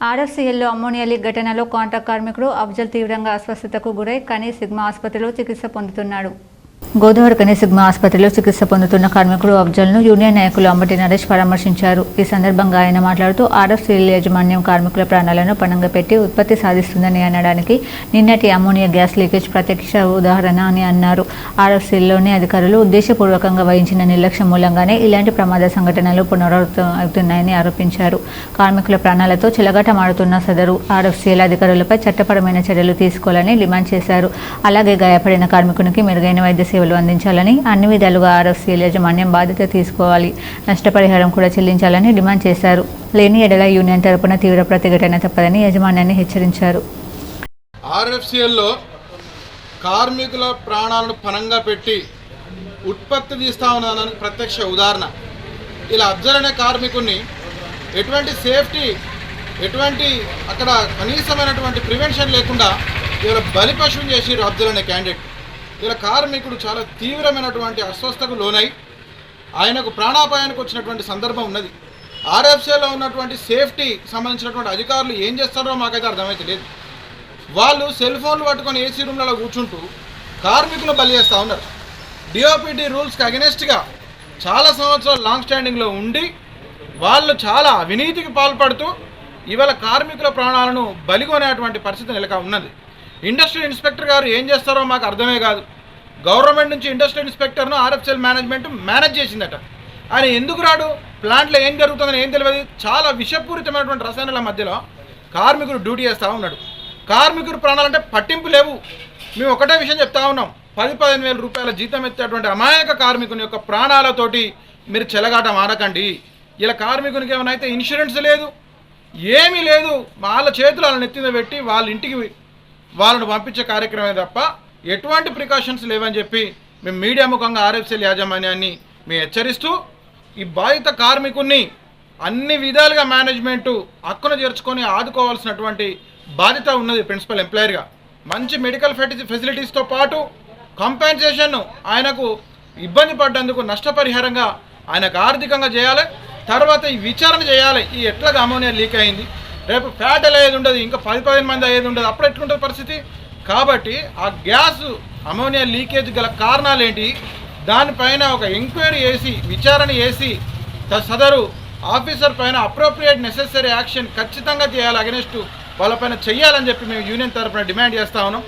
ఆర్ఎఫ్సీఎల్లో ammonia leak ఘటనలో contract కార్మికుడు అఫ్జల్ తీవ్రంగా అస్వస్థతకు గురై కనీ సిగ్మా ఆసుపత్రిలో చికిత్స పొందుతున్నాడు. గోదావరి కనీ ఆసుపత్రిలో చికిత్స పొందుతున్న కార్మికుడు అఫ్జల్ను యూనియన్ నాయకులు అంబటి నరేష్ పరామర్శించారు. ఈ సందర్భంగా ఆయన మాట్లాడుతూ ఆర్ఎఫ్సీఎల్ యాజమాన్యం కార్మికుల ప్రాణాలను పణంగా పెట్టి ఉత్పత్తి సాధిస్తుందని అనడానికి నిన్నటి అమ్మోనియా గ్యాస్ లీకేజ్ ప్రత్యక్ష ఉదాహరణ అని అన్నారు. ఆర్ఎఫ్సీల్లోని అధికారులు ఉద్దేశపూర్వకంగా వహించిన నిర్లక్ష్యం మూలంగానే ఇలాంటి ప్రమాద సంఘటనలు పునరావృతం అవుతున్నాయని ఆరోపించారు. కార్మికుల ప్రాణాలతో చిలగటమాడుతున్న సదరు ఆర్ఎఫ్సీఎల్ అధికారులపై చట్టపరమైన చర్యలు తీసుకోవాలని డిమాండ్ చేశారు. అలాగే గాయపడిన కార్మికునికి మెరుగైన వైద్య సేవలు అందించాలని అన్ని విధాలుగా ఆర్ఎఫ్సీఎల్ యాజమాన్యం బాధ్యత తీసుకోవాలి. నష్టపరిహారం కూడా చెల్లించాలని డిమాండ్ చేశారు. లేని ఎడల యూనియన్ తరపున తీవ్ర ప్రతిఘటన తప్పదని యాజమాన్యాన్ని హెచ్చరించారు. ఆర్ఎఫ్సీఎల్లో కార్మికుల ప్రాణాలను పనంగా పెట్టి ఉత్పత్తి తీస్తా ఉన్నదానికి ప్రత్యక్ష ఉదాహరణ. ఇలా అబ్జర్వ్ అనే కార్మికుడిని ఎటువంటి సేఫ్టీ ఎటువంటి అక్కడ కనీసమైనటువంటి ప్రివెన్షన్ లేకుండా ఇవాళ బలి పశువుని చేసి అబ్జర్ అనే క్యాండిడేట్. ఇలా కార్మికుడు చాలా తీవ్రమైనటువంటి అస్వస్థకు లోనై ఆయనకు ప్రాణాపాయానికి వచ్చినటువంటి సందర్భం ఉన్నది. ఆర్ఎఫ్సీలో ఉన్నటువంటి సేఫ్టీ సంబంధించినటువంటి అధికారులు ఏం చేస్తారో మాకైతే అర్థమైతే లేదు. వాళ్ళు సెల్ ఫోన్లు పట్టుకొని ఏసీ రూమ్లలో కూర్చుంటూ కార్మికులు బలి చేస్తూ ఉన్నారు. డిఓపిటీ రూల్స్కి అగెనెస్ట్గా చాలా సంవత్సరాలు లాంగ్ స్టాండింగ్లో ఉండి వాళ్ళు చాలా అవినీతికి పాల్పడుతూ ఇవాళ కార్మికుల ప్రాణాలను బలిగొనేటువంటి పరిస్థితి నెలక ఉన్నది. ఇండస్ట్రియల్ ఇన్స్పెక్టర్ గారు ఏం చేస్తారో మాకు అర్థమే కాదు. గవర్నమెంట్ నుంచి ఇండస్ట్రియల్ ఇన్స్పెక్టర్ను ఆర్ఎఫ్సిఎల్ మేనేజ్మెంట్ మేనేజ్ చేసిందట. ఆయన ఎందుకు రాడు? ప్లాంట్లో ఏం జరుగుతుందని ఏం తెలియదు. చాలా విషపూరితమైనటువంటి రసాయనాల మధ్యలో కార్మికుడు డ్యూటీ చేస్తూ ఉన్నాడు. కార్మికుడు ప్రాణాలంటే పట్టింపు లేవు. మేము ఒకటే విషయం చెప్తా ఉన్నాం. పది పదిహేను వేల రూపాయల జీతం ఎత్తేటువంటి అమాయక కార్మికుని యొక్క ప్రాణాలతోటి మీరు చెలగాట మారకండి ఇలా కార్మికునికి ఏమైనా అయితే ఇన్సూరెన్స్ లేదు ఏమీ లేదు. వాళ్ళ చేతులు వాళ్ళ నెత్తిన పెట్టి వాళ్ళ ఇంటికి వాళ్ళను పంపించే కార్యక్రమే తప్ప ఎటువంటి ప్రికాషన్స్ లేవని చెప్పి మేము మీడియా ముఖంగా ఆర్ఎఫ్సీఎల్ యాజమాన్యాన్ని మేము హెచ్చరిస్తూ ఈ బాధిత కార్మికుణ్ణి అన్ని విధాలుగా మేనేజ్మెంటు హక్కును చేర్చుకొని ఆదుకోవాల్సినటువంటి బాధ్యత ఉన్నది ప్రిన్సిపల్ ఎంప్లాయర్గా. మంచి మెడికల్ ఫెటి ఫెసిలిటీస్తో పాటు కంపెన్సేషన్ను ఆయనకు ఇబ్బంది పడ్డందుకు నష్టపరిహారంగా ఆయనకు ఆర్థికంగా చేయాలి. తర్వాత ఈ విచారణ చేయాలి. ఈ ఎట్లాగా అమోనియా లీక్ అయింది? రేపు ఫ్యాట్ అయ్యేది ఉండదు ఇంకా పది పదిహేను మంది అయ్యేది ఉండదు. అప్పుడు ఎట్లుంటుంది పరిస్థితి? కాబట్టి ఆ గ్యాస్ అమోనియా లీకేజ్ గల కారణాలు ఏంటి? దానిపైన ఒక ఎంక్వైరీ చేసి విచారణ చేసి సదరు ఆఫీసర్ పైన అప్రోప్రియేట్ నెసెసరీ యాక్షన్ ఖచ్చితంగా చేయాలి అగెనెస్ట్ వాళ్ళపైన చెయ్యాలని చెప్పి మేము యూనియన్ తరఫున డిమాండ్ చేస్తా ఉన్నాం.